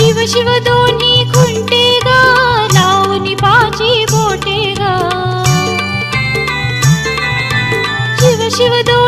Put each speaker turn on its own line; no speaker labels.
शिव शिव दोन्ही खुंटे गा लावणी पाची बोटे गा शिव शिव दोन्ही